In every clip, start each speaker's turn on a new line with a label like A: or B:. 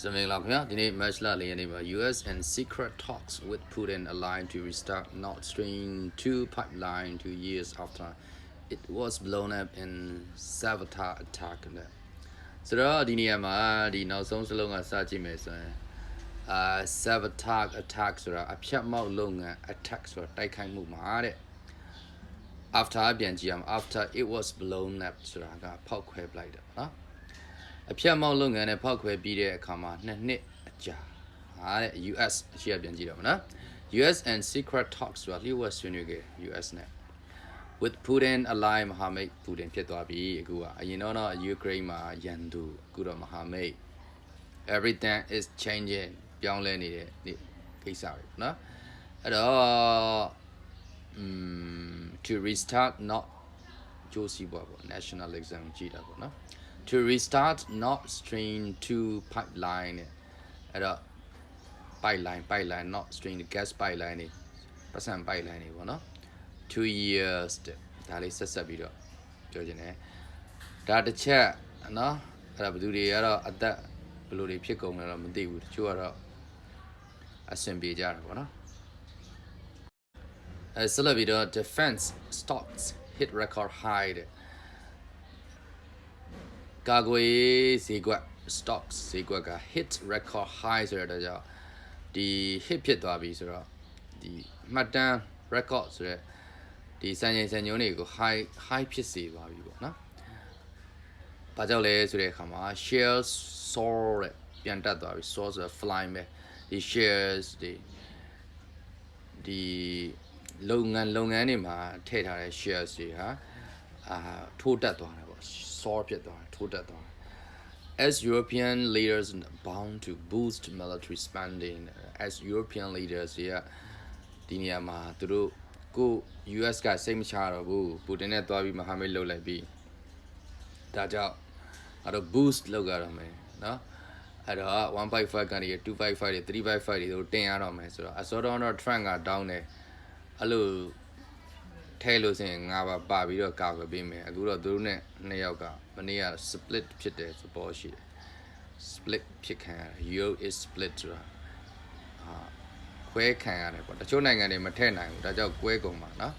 A: စမင်္ဂလာခင်ဗျာဒီနေ့ match လာလေးရနေမှာ US and secret talks with Putin aligned to restart Nord Stream 2 pipeline 2 years after it was blown up in sabotage attack နဲ့ဆိုတော့ဒီနေရာမှာဒီနောက်ဆုံးစလုံးကစကြည့်မယ်ဆိုရင်အာ sabotage attack ဆိုတာအဖြတ်မောက်လုပ်ငန်း attack ဆိုတာတိုက်ခိုက်မှုမှာတဲ့ after ပြန်ကြည့်ရအောင် after it was blown up ဆိုတာကဖောက်ခွဲပလိုက်တယ်နော် အဖြတ်မောက်လုပ်ငန်းနဲ့ဖောက်ခွဲပြီးတဲ့အခါမှာနှစ်နှစ်အကြာဟာတဲ့ US အရှိရပြန်ကြည့်တော့မနော် US and secret talks ဆိုတာလျှို့ဝှက်ဆွေးနွေးခဲ့ US နဲ့ with Putin ally မဟာမိတ် Putin ဖြစ်သွားပြီအခုကအရင်တော့တော့ Ukraine မှာရန်သူအခုတော့မဟာမိတ် everything is changing ပြောင်းလဲနေတဲ့ဒီကိစ္စတွေနော်အဲ့တော့ um to restart not ကြိုးစီးပွားပေါ့ nationalism ကြည့်တာပေါ့နော် to restart Nord Stream 2 pipeline နဲ့အဲ့တော့ pipeline pipeline Nord Stream gas pipeline နေပတ်စံ pipeline နေပေါ့နော်2 years တဲ့ဒါလေးဆက်ဆက်ပြီးတော့ပြောချင်တယ်ဒါတစ်ချက်နော်အဲ့ဒါဘယ်သူတွေကတော့အသက်ဘယ်လိုတွေဖြစ်ကုန်လဲတော့မသိဘူးတချို့ကတော့အဆင်ပြေကြတယ်ပေါ့နော်အဲဆက်လက်ပြီးတော့ defense stocks hit record high တဲ့ ကာကွယ်ရေးဈေးကွက် stocks ဈေးကွက်က hit record high ဆိုတဲ့ကြောင့်ဒီ hit ဖြစ်သွားပြီဆိုတော့ဒီမှတ်တမ်း record ဆိုတဲ့ဒီစံချိန်စံညွှန်းတွေကို high high ဖြစ်စေသွားပြီပေါ့နော်။ဘာကြောင့်လဲဆိုတဲ့အခါမှာ share soar တဲ့ပြန်တက်သွားပြီ soar ဆိုတာ fly ပဲဒီ shares တွေဒီလုပ်ငန်းလုပ်ငန်းတွေမှာထည့်ထားတဲ့ shares တွေဟာအာထိုးတက်သွားတ ယ်ပေါ့ soar ဖြစ်သွားတယ်ထိုးတက်သွားတယ် as European leaders bound to boost military spending as European leaders တွေကဒီနေရာမှာသူတို့ကို US ကစိတ်မချတော့ဘူးပူတင်နဲ့တွားပြီးမဟာမိတ်လုပ်လိုက်ပြီးဒါကြောင့်အဲ့တော့ boost လုပ်ကြတော့မယ်နော်အဲ့တော့155ကနေ255တွေ355တွေတို့တင်ရတော့မယ်ဆိုတော့အစောတော့တော့ trend က down တယ်အဲ့လို ထဲလို့ဆိုရင်ငါပါပါပြီးတော့ကာကွယ်ပေးမယ်အခုတော့သူတို့နဲ့နှစ်ယောက်ကမနေ့က split ဖြစ်တယ်သဘောရှိတယ် split ဖြစ်ခံရတယ် euro is split ဆိုတာဟာခွဲခံရတယ်ပေါ့တချို့နိုင်ငံတွေမထည့်နိုင်ဘူးဒါကြောင့်ကွဲကုန်ပါနော်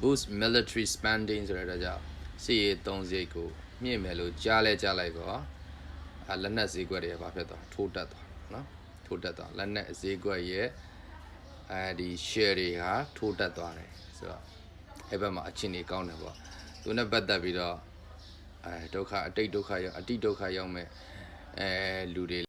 A: boost military spending ဆိုတဲ့ဒါကြောင့်စီရေးသုံးစရိတ်ကိုမြင့်မယ်လို့ကြားလဲကြားလိုက်တော့အလက်နက်ဈေးကွက်တွေဘာဖြစ်သွားထိုးတက်သွားနော်ထိုးတက်သွားလက်နက်ဈေးကွက်ရဲ့အဲဒီ share တွေဟာထိုးတက်သွားတယ်ဆိုတော့ အဲ့ဘက်မှာအချင်းတွေကောင်းတယ်ပေါ့သူနဲ့ပတ်သက်ပြီးတော့အဲဒုက္ခအတိတ်ဒုက္ခရောက်အတိတ်ဒုက္ခရောက်မဲ့အဲလူတွေ